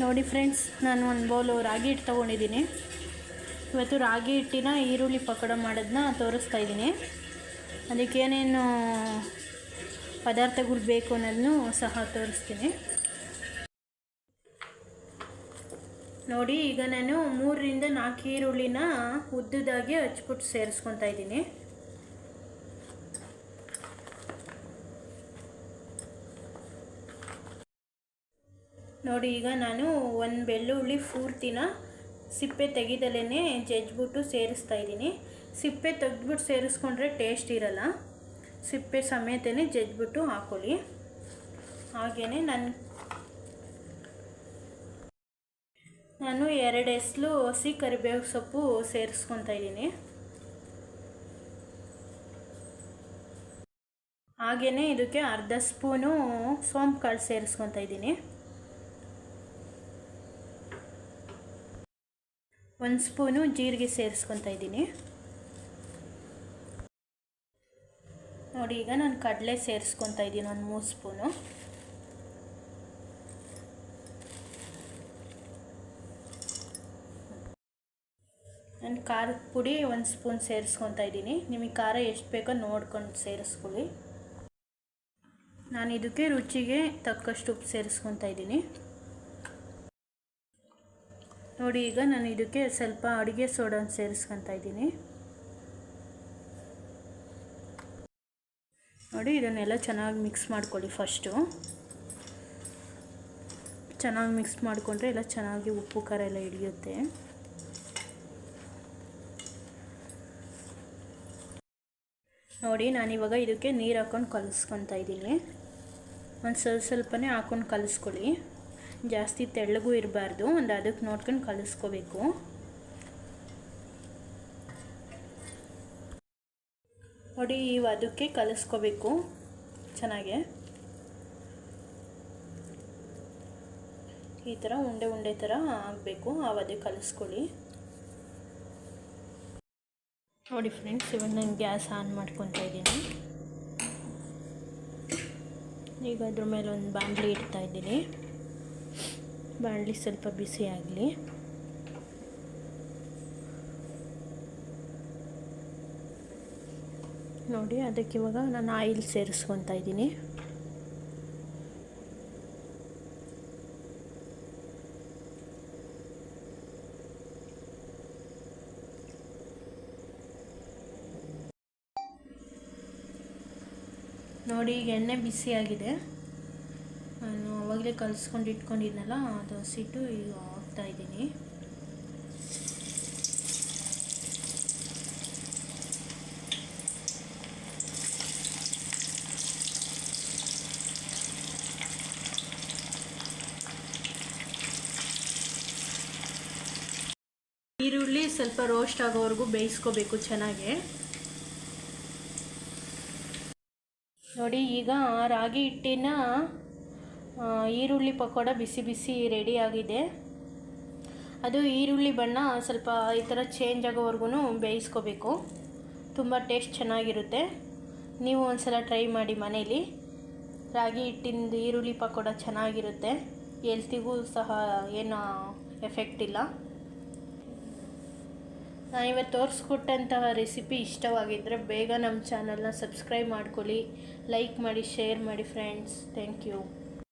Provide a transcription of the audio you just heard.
ನೋಡಿ ಫ್ರೆಂಡ್ಸ್, ನಾನು ಒಂದು ಬೌಲು ರಾಗಿ ಹಿಟ್ಟು ತೊಗೊಂಡಿದ್ದೀನಿ. ಇವತ್ತು ರಾಗಿ ಹಿಟ್ಟಿನ ಈರುಳ್ಳಿ ಪಕೋಡ ಮಾಡೋದನ್ನ ತೋರಿಸ್ತಾ ಇದ್ದೀನಿ. ಅದಕ್ಕೆ ಏನೇನು ಪದಾರ್ಥಗಳು ಬೇಕು ಅನ್ನೋದನ್ನು ಸಹ ತೋರಿಸ್ತೀನಿ. ನೋಡಿ, ಈಗ ನಾನು ಮೂರರಿಂದ ನಾಲ್ಕು ಈರುಳ್ಳಿನ ಉದ್ದುದಾಗಿ ಹಚ್ಬಿಟ್ಟು ಸೇರಿಸ್ಕೊತಾ ಇದ್ದೀನಿ. ನೋಡಿ, ಈಗ ನಾನು ಒಂದು ಬೆಳ್ಳುಳ್ಳಿ ಪೂರ್ತಿನ ಸಿಪ್ಪೆ ತೆಗೆದಲೇ ಜಜ್ಬಿಟ್ಟು ಸೇರಿಸ್ತಾ ಇದ್ದೀನಿ. ಸಿಪ್ಪೆ ತೆಗೆದ್ಬಿಟ್ಟು ಸೇರಿಸ್ಕೊಂಡ್ರೆ ಟೇಸ್ಟ್ ಇರಲ್ಲ. ಸಿಪ್ಪೆ ಸಮೇತನೇ ಜಜ್ಬಿಟ್ಟು ಹಾಕೊಳ್ಳಿ. ಹಾಗೆಯೇ ನಾನು ನಾನು ಎರಡು ಎಸ್ಲು ಹಸಿ ಕರಿಬೇವು ಸೊಪ್ಪು ಸೇರಿಸ್ಕೊತಾ ಇದ್ದೀನಿ. ಹಾಗೆಯೇ ಇದಕ್ಕೆ ಅರ್ಧ ಸ್ಪೂನು ಸೋಂಪು ಕಾಳು ಸೇರಿಸ್ಕೊತಾ ಇದ್ದೀನಿ. ಒಂದು ಸ್ಪೂನು ಜೀರಿಗೆ ಸೇರಿಸ್ಕೊತಾ ಇದ್ದೀನಿ. ನೋಡಿ, ಈಗ ನಾನು ಕಡಲೆ ಸೇರಿಸ್ಕೊತಾ ಇದ್ದೀನಿ, ಒಂದು ಮೂರು ಸ್ಪೂನು. ನಾನು ಖಾರದ ಪುಡಿ ಒಂದು ಸ್ಪೂನ್ ಸೇರಿಸ್ಕೊತಾ ಇದ್ದೀನಿ. ನಿಮಗೆ ಖಾರ ಎಷ್ಟು ಬೇಕೋ ನೋಡ್ಕೊಂಡು ಸೇರಿಸ್ಕೊಳ್ಳಿ. ನಾನು ಇದಕ್ಕೆ ರುಚಿಗೆ ತಕ್ಕಷ್ಟು ಉಪ್ಪು ಸೇರಿಸ್ಕೊತಾ ಇದ್ದೀನಿ. ನೋಡಿ, ಈಗ ನಾನು ಇದಕ್ಕೆ ಸ್ವಲ್ಪ ಅಡುಗೆ ಸೋಡಾನ ಸೇರಿಸ್ಕೊತಾ ಇದ್ದೀನಿ. ನೋಡಿ, ಇದನ್ನೆಲ್ಲ ಚೆನ್ನಾಗಿ ಮಿಕ್ಸ್ ಮಾಡ್ಕೊಳ್ಳಿ ಫಸ್ಟು ಚೆನ್ನಾಗಿ ಮಿಕ್ಸ್ ಮಾಡಿಕೊಂಡ್ರೆ ಎಲ್ಲ ಚೆನ್ನಾಗಿ ಉಪ್ಪು, ಖಾರ ಎಲ್ಲ ಹಿಡಿಯುತ್ತೆ. ನೋಡಿ, ನಾನಿವಾಗ ಇದಕ್ಕೆ ನೀರು ಹಾಕ್ಕೊಂಡು ಕಲಿಸ್ಕೊತಾ ಇದ್ದೀನಿ. ಒಂದು ಸ್ವಲ್ಪ ಸ್ವಲ್ಪನೇ ಹಾಕ್ಕೊಂಡು ಕಲಿಸ್ಕೊಳ್ಳಿ. ಜಾಸ್ತಿ ತೆಳ್ಳಗೂ ಇರಬಾರ್ದು. ಒಂದು ಅದಕ್ಕೆ ನೋಡ್ಕೊಂಡು ಕಲಿಸ್ಕೋಬೇಕು. ನೋಡಿ ಈ ಅದಕ್ಕೆ ಕಲಿಸ್ಕೋಬೇಕು. ಚೆನ್ನಾಗೆ. ಈ ಥರ ಉಂಡೆ ಉಂಡೆ ಥರ ಆಗಬೇಕು. ಆವದೇ ಕಲಿಸ್ಕೊಳ್ಳಿ. ನೋಡಿ ಫ್ರೆಂಡ್ಸ್, ಇವಾಗ ನಾನು ಗ್ಯಾಸ್ ಆನ್ ಮಾಡ್ಕೊತಾ ಇದ್ದೀನಿ. ಈಗ ಅದ್ರ ಮೇಲೆ ಒಂದು ಬಾಣಲಿ ಇಡ್ತಾ ಇದ್ದೀನಿ. ಬಾಣಲಿ ಸ್ವಲ್ಪ ಬಿಸಿ ಆಗಲಿ. ನೋಡಿ, ಅದಕ್ಕೆ ಇವಾಗ ನಾನು ಆಯಿಲ್ ಸೇರಿಸ್ಕೊತಾ ಇದ್ದೀನಿ. ನೋಡಿ, ಈಗ ಎಣ್ಣೆ ಬಿಸಿಯಾಗಿದೆ ಅವಾಗಲೇ ಕಲಿಸ್ಕೊಂಡು ಇಟ್ಕೊಂಡಿದ್ನಲ್ಲ, ಅದು ಹಸಿಟ್ಟು ಈಗ ಹಾಕ್ತಾ ಇದ್ದೀನಿ. ಈರುಳ್ಳಿ ಸ್ವಲ್ಪ ರೋಸ್ಟ್ ಆಗೋವರೆಗೂ ಬೇಯಿಸ್ಕೋಬೇಕು ಚೆನ್ನಾಗಿ. ನೋಡಿ, ಈಗ ರಾಗಿ ಹಿಟ್ಟಿನ ಈರುಳ್ಳಿ ಪಕೋಡ ಬಿಸಿ ಬಿಸಿ ರೆಡಿ ಆಗಿದೆ. ಅದು ಈರುಳ್ಳಿ ಬಣ್ಣ ಸ್ವಲ್ಪ ಈ ಥರ ಚೇಂಜ್ ಆಗೋವರೆಗೂ ಬೇಯಿಸ್ಕೋಬೇಕು. ತುಂಬ ಟೇಸ್ಟ್ ಚೆನ್ನಾಗಿರುತ್ತೆ. ನೀವು ಒಂದು ಸಲ ಟ್ರೈ ಮಾಡಿ ಮನೇಲಿ. ರಾಗಿ ಹಿಟ್ಟಿಂದು ಈರುಳ್ಳಿ ಪಕೋಡ ಚೆನ್ನಾಗಿರುತ್ತೆ. ಎಲ್ತಿಗೂ ಸಹ ಏನು ಎಫೆಕ್ಟ್ ಇಲ್ಲ. ನಾನಿವತ್ತು ತೋರಿಸ್ಕೊಟ್ಟಂತಹ ರೆಸಿಪಿ ಇಷ್ಟವಾಗಿದ್ದರೆ ಬೇಗ ನಮ್ಮ ಚಾನಲ್ನ ಸಬ್ಸ್ಕ್ರೈಬ್ ಮಾಡ್ಕೊಳ್ಳಿ. ಲೈಕ್ ಮಾಡಿ ಶೇರ್ ಮಾಡಿ ಫ್ರೆಂಡ್ಸ್ ಥ್ಯಾಂಕ್ ಯು